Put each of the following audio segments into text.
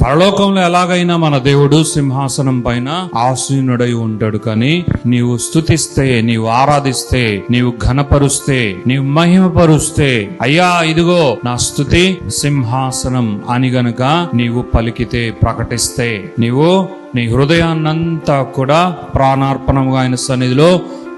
పరలోకంలో ఎలాగైనా మన దేవుడు సింహాసనం పైన ఆసీనుడై ఉంటాడు కానీ నీవు స్థుతిస్తే నీవు ఆరాధిస్తే నీవు ఘనపరుస్తే నీవు మహిమపరుస్తే అయ్యా ఇదిగో నా స్థుతి సింహాసనం అని గనక నీవు పలికితే ప్రకటిస్తే నీవు నీ హృదయాన్నంతా కూడా ప్రాణార్పణంగా ఆయన సన్నిధిలో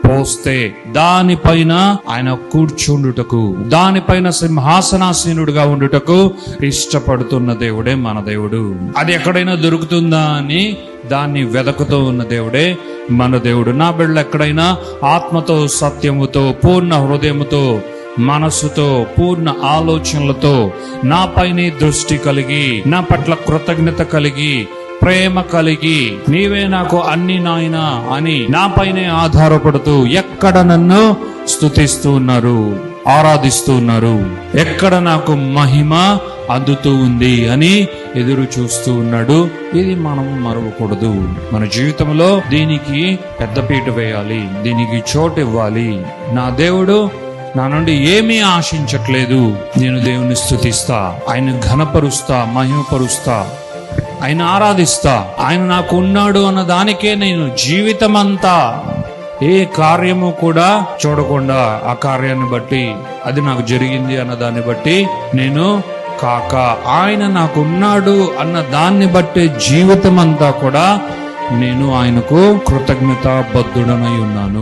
పోస్తే దానిపైన ఆయన కూర్చుండుటకు దానిపైన సింహాసనాసీనుడుగా ఉండుటకు ఇష్టపడుతున్న దేవుడే మన దేవుడు. అది ఎక్కడైనా దొరుకుతుందా అని దాన్ని వెదకుతూ ఉన్న దేవుడే మన దేవుడు. నా బిడ్డలు ఎక్కడైనా ఆత్మతో సత్యముతో పూర్ణ హృదయముతో మనస్సుతో పూర్ణ ఆలోచనలతో నాపైనే దృష్టి కలిగి నా పట్ల కృతజ్ఞత కలిగి ప్రేమ కలిగి నీవే నాకు అన్ని నాయనా అని నాపైనే ఆధారపడుతూ ఎక్కడ నన్ను స్థుతిస్తూ ఉన్నారు ఆరాధిస్తూ ఉన్నారు. ఎక్కడ నాకు మహిమ అందుతూ ఉంది అని ఎదురు చూస్తూ ఉన్నాడు. ఇది మనం మరవకూడదు. మన జీవితంలో దీనికి పెద్దపీట వేయాలి దీనికి చోటు ఇవ్వాలి. నా దేవుడు నా నుండి ఏమీ ఆశించట్లేదు. నేను దేవుని స్థుతిస్తా ఆయన ఘనపరుస్తా మహిమపరుస్తా. ఆయన ఆరాధిస్తా. ఆయన నాకు ఉన్నాడు అన్న దానికే నేను జీవితం అంతా ఏ కార్యము కూడా చూడకుండా ఆ కార్యాన్ని బట్టి అది నాకు జరిగింది అన్న దాన్ని బట్టి నేను కాక ఆయన నాకు ఉన్నాడు అన్న దాన్ని బట్టే జీవితం అంతా కూడా నేను ఆయనకు కృతజ్ఞత బద్ధుడనై ఉన్నాను.